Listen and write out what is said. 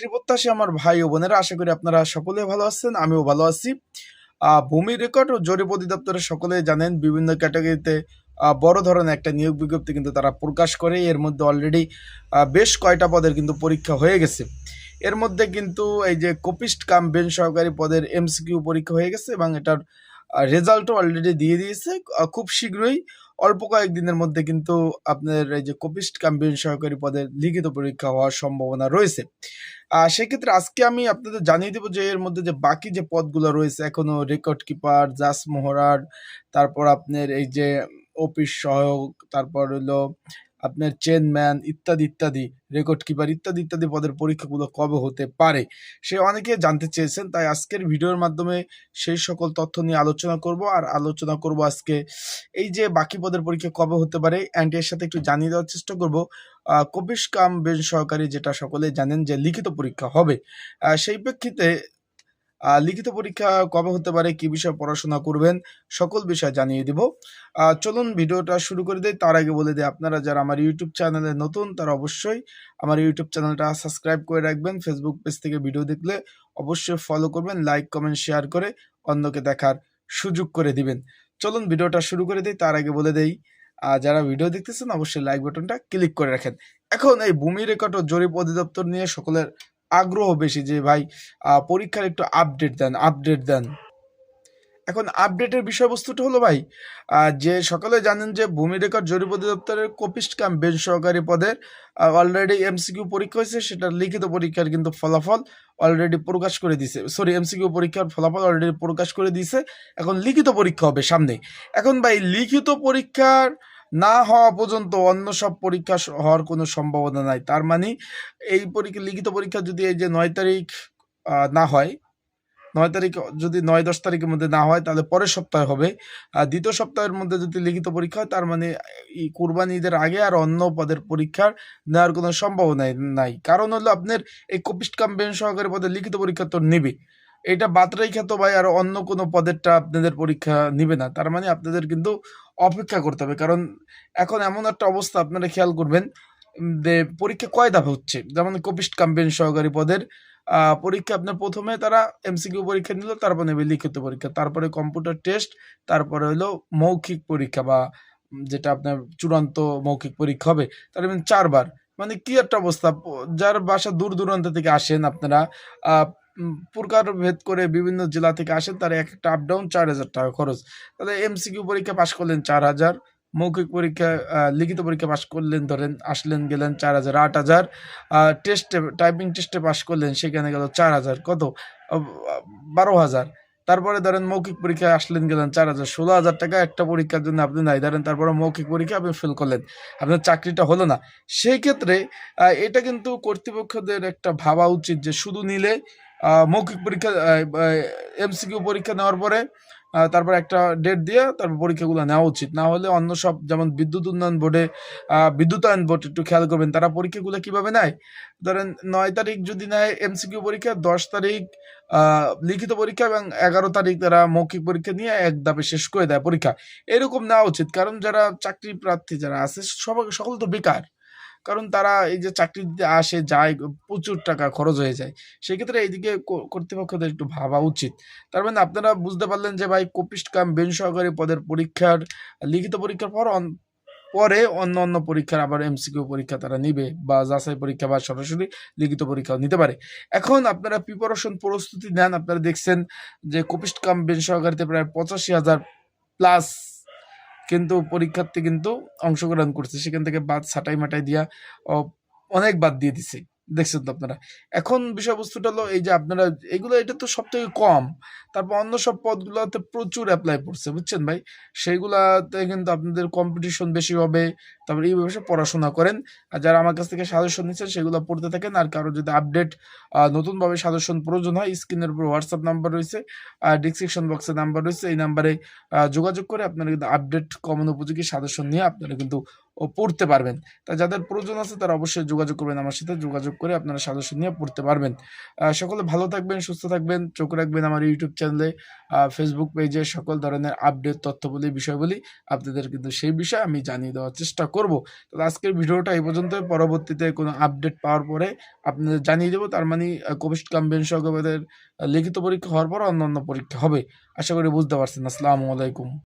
চাকরি প্রত্যাশী আমার ভাই ও বোনেরা, আশা করি আপনারা সকলে ভালো আছেন, আমিও ভালো আছি। ভূমি রেকর্ড ও জরিপ অধিদপ্তরের সকলে জানেন, বিভিন্ন ক্যাটাগরিতে বড় ধরনের একটা নিয়োগ বিজ্ঞপ্তি কিন্তু তারা প্রকাশ করে। এর মধ্যে অলরেডি বেশ কয়টা পদের কিন্তু পরীক্ষা হয়ে গেছে। এর মধ্যে কিন্তু এই যে কপিস্ট কাম বেন সহকারী পদের এমসিকিউ পরীক্ষা হয়ে গেছে এবং এটার রেজাল্টও অলরেডি দিয়ে দিয়েছে। খুব শীঘ্রই, অল্প কয়েকদিনের মধ্যে কিন্তু আপনার এই যে কপিস্ট বেঞ্চ সহকারী পদের লিখিত পরীক্ষা হওয়ার সম্ভাবনা রয়েছে। সেক্ষেত্রে আজকে আমি আপনাদের জানিয়ে দেবো যে এর মধ্যে যে বাকি যে পদগুলো রয়েছে, এখনও রেকর্ড কিপার জাস মোহরার, তারপর আপনার এই যে অফিস সহায়ক, তারপর হলো আপনার চেনম্যান ইত্যাদি ইত্যাদি রেকর্ড কিপার ইত্যাদি ইত্যাদি পদের পরীক্ষাগুলো কবে হতে পারে? সে অনেকে জানতে চেয়েছেন, তাই আজকের ভিডিওর মাধ্যমে সেই সকল তথ্য নিয়ে আলোচনা করব। আর আলোচনা করব আজকে এই যে বাকি পদের পরীক্ষা কবে হতে পারে অ্যান্ড এর সাথে একটু জানিয়ে দেওয়ার চেষ্টা করব। কবিশ কাম বেন সহকারী যেটা সকলে জানেন যে লিখিত পরীক্ষা হবে। সেই প্রেক্ষিতে লিখিত পরীক্ষা কবে হতে পারে কি বিষয়ে পড়াশোনা করবেন সকল বিষয় জানিয়ে দিব। চলুন ভিডিওটা শুরু করে দেই। তার আগে বলে দিই আপনারা যারা আমার ইউটিউব চ্যানেলে নতুন তারা অবশ্যই আমার ইউটিউব চ্যানেলটা সাবস্ক্রাইব করে রাখবেন। ফেসবুক পেজ থেকে ভিডিও দেখলে অবশ্যই ফলো করবেন লাইক কমেন্ট শেয়ার করে অন্যকে দেখার সুযোগ করে দিবেন। চলুন ভিডিওটা শুরু করে দিই। তার আগে বলে দেই আহ, যারা ভিডিও দেখতেছেন অবশ্যই লাইক বাটনটা ক্লিক করে রাখেন। এখন এই ভূমি রেকর্ড ও জরিপ অধিদপ্তর নিয়ে সকলের আগ্রহ বেশি যে, ভাই পরীক্ষার একটু আপডেট দেন আপডেট দেন। এখন আপডেটের বিষয়বস্তুটা হলো, ভাই যে সকলে জানেন যে ভূমি রেকর্ড জরিপ অধিদপ্তরের কপিস্ট বেঞ্চ সহকারী পদের অলরেডি এমসিকিউ পরীক্ষা হয়েছে সেটার লিখিত পরীক্ষার কিন্তু ফলাফল অলরেডি প্রকাশ করে দিয়েছে সরি এমসিকিউ পরীক্ষার ফলাফল অলরেডি প্রকাশ করে দিয়েছে। এখন লিখিত পরীক্ষা হবে সামনে এখন, ভাই, লিখিত পরীক্ষার না হওয়া পর্যন্ত অন্য সব পরীক্ষা হওয়ার কোনো সম্ভাবনা নাই। তার মানে এই পরীক্ষা লিখিত পরীক্ষা যদি এই যে নয় তারিখ না হয়, নয় তারিখ যদি নয় দশ তারিখের মধ্যে না হয়, তাহলে পরের সপ্তাহে হবে। আর দ্বিতীয় সপ্তাহের মধ্যে যদি লিখিত পরীক্ষা হয়, তার মানে এই কুরবানি ঈদের আগে আর অন্য পদের পরীক্ষার নেওয়ার কোনো সম্ভাবনা নাই। কারণ হলো আপনার এই কপিস্ট কাম্পেন সহকারী পদের লিখিত পরীক্ষা তো নেবে এটা বাদ রেখে তো ভাই আর অন্য কোনো পদেরটা আপনাদের পরীক্ষা নিবে না। তার মানে আপনাদের কিন্তু অপেক্ষা করতে হবে। কারণ এখন এমন একটা অবস্থা, আপনারা খেয়াল করবেন যে পরীক্ষা কয় ধাপে হচ্ছে? যেমন কপিস্ট কাম্পেন সহকারী পদের পরীক্ষা আপনার প্রথমে তারা এমসিকিউ পরীক্ষা নিল, তারপর নেবে লিখিত পরীক্ষা। তারপরে কম্পিউটার টেস্ট, তারপরে হলো মৌখিক পরীক্ষা বা যেটা আপনার চূড়ান্ত মৌখিক পরীক্ষা হবে। তার মানে চারবার। মানে কি একটা অবস্থা? যার বাসা দূর দূরান্ত থেকে আসেন আপনারা প্রকার ভেদ করে বিভিন্ন জেলা থেকে আসেন, তার এক একটা আপ ডাউন চার হাজার টাকা খরচ। তাহলে এমসিকিউ পরীক্ষা পাশ করলেন চার হাজার, মৌখিক পরীক্ষা লিখিত পরীক্ষা পাশ করলেন, ধরেন আসলেন, গেলেন চার হাজার, আট হাজার টেস্টে টাইপিং টেস্টে পাশ করলেন, সেখানে গেল চার হাজার, কত? বারো হাজার। তারপরে ধরেন মৌখিক পরীক্ষায় আসলেন, গেলেন চার হাজার, ষোলো হাজার টাকা, একটা পরীক্ষার জন্য আপনি নাই। ধরেন তারপরে মৌখিক পরীক্ষা আপনি ফেল করলেন, আপনার চাকরিটা হলো না। সেই ক্ষেত্রে এটা কিন্তু কর্তৃপক্ষদের একটা ভাবা উচিত যে শুধু নিলে মৌখিক পরীক্ষা এমসিকিউ পরীক্ষা নেওয়ার পরে তারপর একটা ডেট দিয়ে তারপর পরীক্ষাগুলো নেওয়া উচিত। না হলে অন্য সব যেমন বিদ্যুৎ উন্নয়ন বোর্ডে বিদ্যুতায়ন বোর্ড, একটু খেয়াল করবেন, তারা পরীক্ষাগুলো কীভাবে নেয়? ধরেন নয় তারিখ যদি নেয় এমসিকিউ পরীক্ষা, দশ তারিখ লিখিত পরীক্ষা এবং এগারো তারিখ তারা মৌখিক পরীক্ষা নিয়ে এক ধাপে শেষ করে দেয় পরীক্ষা। এরকম নেওয়া উচিত, কারণ যারা চাকরি প্রার্থী যারা আছে, সবাই, সকল তো বেকার। কারণ তারা এই যে চাকরি দিতে আসে, যায়, প্রচুর টাকা খরচ হয়ে যায়। সেক্ষেত্রে এইদিকে কর্তৃপক্ষদের একটু ভাবা উচিত। তার মানে আপনারা বুঝতে পারলেন যে ভাই, কপিস্ট কাম বেঞ্চ সহকারী পদের পরীক্ষার, লিখিত পরীক্ষার পর পরে অন্য অন্য পরীক্ষার আবার এমসিকিউ পরীক্ষা তারা নিবে বা যাচাই পরীক্ষা বা সরাসরি লিখিত পরীক্ষাও নিতে পারে। এখন আপনারা প্রিপারেশন প্রস্তুতি নেন। আপনারা দেখছেন যে কপিস্ট কাম বেঞ্চ সহকারীতে প্রায় পঁচাশি হাজার প্লাস কিন্তু পরীক্ষার্থী কিন্তু অংশগ্রহণ করছে। সেখান থেকে বাদ, ছাটাই মাটাই দিয়া অনেক বাদ দিয়ে দিছে। দেখছেন তো আপনারা? এখন বিষয়বস্তুটা হলো এই যে আপনারা, এগুলো, এটা তো সব থেকে কম। তারপর অন্য সব পদগুলোতে প্রচুর অ্যাপ্লাই পড়ছে বুঝছেন ভাই? সেইগুলাতে কিন্তু আপনাদের কম্পিটিশন বেশি হবে। তারপরে এই বিষয়ে পড়াশোনা করেন। আর যারা আমার কাছ থেকে সাজেশন নিচ্ছেন সেগুলো পড়তে থাকেন। আর কারও যদি আপডেট নতুনভাবে সাজেশন প্রয়োজন হয় স্ক্রিনের উপর হোয়াটসঅ্যাপ নাম্বার রয়েছে আর ডিসক্রিপশন বক্সে নাম্বার রয়েছে। এই নাম্বারে যোগাযোগ করে আপনারা কিন্তু আপডেট কমন উপযোগী সাজেশন নিয়ে আপনারা কিন্তু ও, পড়তে পারবেন। তা যাদের প্রয়োজন আছে তারা অবশ্যই যোগাযোগ করবেন আমার সাথে। যোগাযোগ করে আপনারা সাজেশন নিয়ে পড়তে পারবেন। সকলে ভালো থাকবেন সুস্থ থাকবেন। চোখ রাখবেন আমার ইউটিউব চ্যানেলে ফেসবুক পেজে সকল ধরনের আপডেট তথ্যবলী বিষয়গুলি আপনাদের কিন্তু সেই বিষয়ে আমি জানিয়ে দেওয়ার চেষ্টা করব। তো আজকের ভিডিওটা এই পর্যন্ত। পরবর্তীতে কোনো আপডেট পাওয়ার পরে আপনাদের জানিয়ে দেবো। তার মানে কোভিড কাম্বেন সহকারীদের লিখিত পরীক্ষা হওয়ার পর অন্য অন্য পরীক্ষা হবে। আশা করি বুঝতে পারছেন। আসসালামু আলাইকুম।